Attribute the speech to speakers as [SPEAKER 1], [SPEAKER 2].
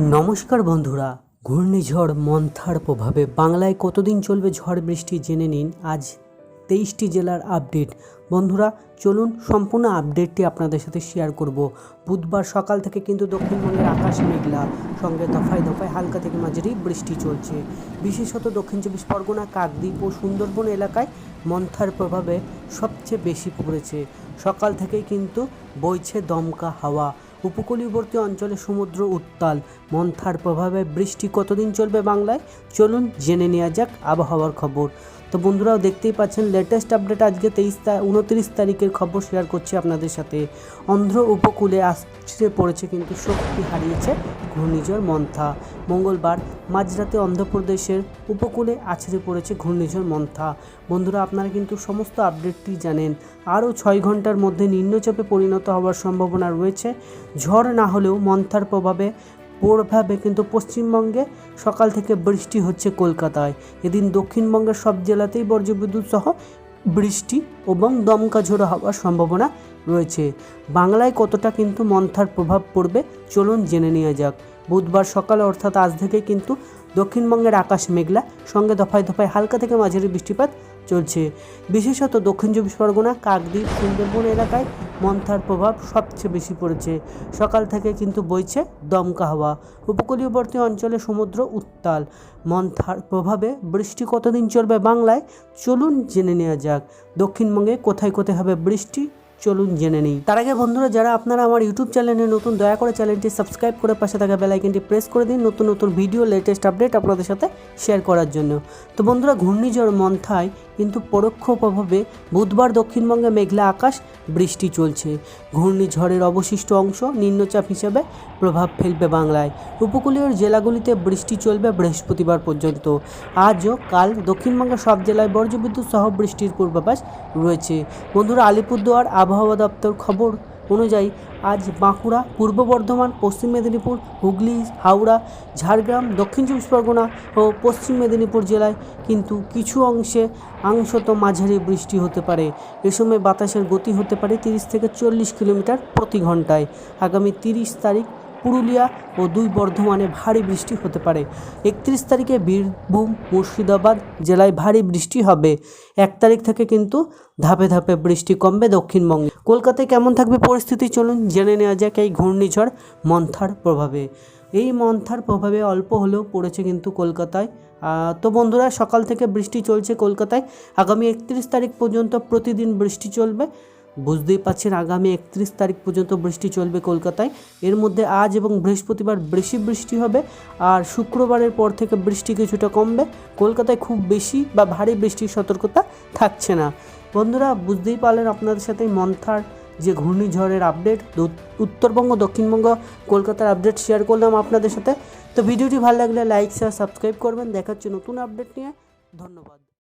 [SPEAKER 1] নমস্কার বন্ধুরা, ঘূর্ণিঝড় মন্থার প্রভাবে বাংলায় কতদিন চলবে ঝড় বৃষ্টি জেনে নিন। আজ তেইশটি জেলার আপডেট। বন্ধুরা, চলুন সম্পূর্ণ আপডেটটি আপনাদের সাথে শেয়ার করব। বুধবার সকাল থেকে কিন্তু দক্ষিণবঙ্গের আকাশ মেঘলা। সঙ্গে দফায় দফায় হালকা থেকে মাঝারি বৃষ্টি চলছে। বিশেষত দক্ষিণ চব্বিশ পরগনা, কাকদ্বীপ ও সুন্দরবন এলাকায় মন্থার প্রভাবে সবচেয়ে বেশি পড়েছে। সকাল থেকেই কিন্তু বইছে দমকা হাওয়া। উপকূলীয়বর্তী অঞ্চলে সমুদ্র উত্তাল, মন্থার প্রভাবে বৃষ্টি কতদিন চলবে বাংলায়? চলুন জেনে নেওয়া যাক আবহাওয়ার খবর। তো বন্ধুরাও দেখতেই পাচ্ছেন লেটেস্ট আপডেট আজকে তেইশ উনত্রিশ তারিখের খবর শেয়ার করছি আপনাদের সাথে। অন্ধ্র উপকূলে আছড়ে পড়েছে কিন্তু শক্তি হারিয়েছে ঘূর্ণিঝড় মন্থা। মঙ্গলবার মাঝরাতে অন্ধ্রপ্রদেশের উপকূলে আছড়ে পড়েছে ঘূর্ণিঝড় মন্থা। বন্ধুরা, আপনারা কিন্তু সমস্ত আপডেটটি জানেন। আরও ছয় ঘণ্টার মধ্যে নিম্নচাপে পরিণত হওয়ার সম্ভাবনা রয়েছে। ঝড় না হলেও মন্থার প্রভাবে প্রভাবে কিন্তু পশ্চিমবঙ্গে সকাল থেকে বৃষ্টি হচ্ছে কলকাতায়। এদিন দক্ষিণবঙ্গের সব জেলাতেই বর্জ্যবিদ্যুৎ সহ বৃষ্টি এবং দমকা ঝোড়ো হওয়ার সম্ভাবনা রয়েছে। বাংলায় কতটা কিন্তু মন্থার প্রভাব পড়বে, চলুন জেনে নেওয়া যাক। বুধবার সকালে, অর্থাৎ আজ থেকে কিন্তু দক্ষিণবঙ্গের আকাশ মেঘলা, সঙ্গে দফায় দফায় হালকা থেকে মাঝারি বৃষ্টিপাত চলছে। বিশেষত দক্ষিণ চব্বিশ পরগনা, কাকদ্বীপ, সুন্দরবন এলাকায় মন্থার প্রভাব সবচেয়ে বেশি পড়েছে। সকাল থেকে কিন্তু বইছে দমকা হাওয়া। উপকূলীয়বর্তী অঞ্চলে সমুদ্র উত্তাল। মন্থার প্রভাবে বৃষ্টি কতদিন চলবে বাংলায় চলুন জেনে নেওয়া যাক। দক্ষিণবঙ্গে কোথায় কোথায় হবে বৃষ্টি? চলুন জেনে নিই। তার আগে বন্ধুরা, যারা আপনারা আমার ইউটিউব চ্যানেলে নতুন, দয়া করে চ্যানেলটি সাবস্ক্রাইব করে পাশে থাকা বেলাইকনটি প্রেস করে দিন নতুন নতুন ভিডিও লেটেস্ট আপডেট আপনাদের সাথে শেয়ার করার জন্য। তো বন্ধুরা, ঘূর্ণিঝড় মন্থায় কিন্তু পরোক্ষ প্রভাবে বুধবার দক্ষিণবঙ্গে মেঘলা আকাশ, বৃষ্টি চলছে। ঘূর্ণিঝড়ের অবশিষ্ট অংশ নিম্নচাপ হিসেবে প্রভাব ফেলবে বাংলায়। উপকূলীয় জেলাগুলিতে বৃষ্টি চলবে বৃহস্পতিবার পর্যন্ত। আজও কাল দক্ষিণবঙ্গের সব জেলায় বর্জ্যবিদ্যুৎ সহ বৃষ্টির পূর্বাভাস রয়েছে। বন্ধুরা, আলিপুরদুয়ার আবহাওয়া দপ্তর খবর অনুযায়ী আজ বাঁকুড়া, পূর্ব বর্ধমান, পশ্চিম মেদিনীপুর, হুগলি, হাওড়া, ঝাড়গ্রাম, দক্ষিণ চব্বিশ পরগনা ও পশ্চিম মেদিনীপুর জেলায় কিন্তু কিছু অংশে আংশত মাঝারি বৃষ্টি হতে পারে। এ সময় বাতাসের গতি হতে পারে তিরিশ থেকে চল্লিশ কিলোমিটার প্রতি ঘন্টায় আগামী তিরিশ তারিখ পুরুলিয়া ও দুই বর্ধমানে ভারী বৃষ্টি হতে পারে। একত্রিশ তারিখে বীরভূম, মুর্শিদাবাদ জেলায় ভারী বৃষ্টি হবে। এক তারিখ থেকে কিন্তু ধাপে ধাপে বৃষ্টি কমবে দক্ষিণবঙ্গে। কলকাতায় কেমন থাকবে পরিস্থিতি চলুন জেনে নেওয়া যাক এই ঘূর্ণিঝড় মন্থার প্রভাবে। এই মন্থার প্রভাবে অল্প হলেও পড়েছে কিন্তু কলকাতায়। তো বন্ধুরা, সকাল থেকে বৃষ্টি চলছে কলকাতায়। আগামী একত্রিশ তারিখ পর্যন্ত প্রতিদিন বৃষ্টি চলবে। বুঝতেই পাচ্ছেন আগামী একত্রিশ তারিখ পর্যন্ত বৃষ্টি চলবে কলকাতায়। এর মধ্যে আজ এবং বৃহস্পতিবার বেশি বৃষ্টি হবে আর শুক্রবারের পর থেকে বৃষ্টি কিছুটা কমবে। কলকাতায় খুব বেশি বা ভারী বৃষ্টির সতর্কতা থাকছে না। বন্ধুরা, বুঝতেই পারলেন আপনাদের সাথে মন্থার যে ঘূর্ণিঝড়ের আপডেট উত্তরবঙ্গ, দক্ষিণবঙ্গ কলকাতার আপডেট শেয়ার করলাম আপনাদের সাথে। তো ভিডিওটি ভালো লাগলে লাইক শেয়ার সাবস্ক্রাইব করবেন। দেখাচ্ছে নতুন আপডেট নিয়ে। ধন্যবাদ।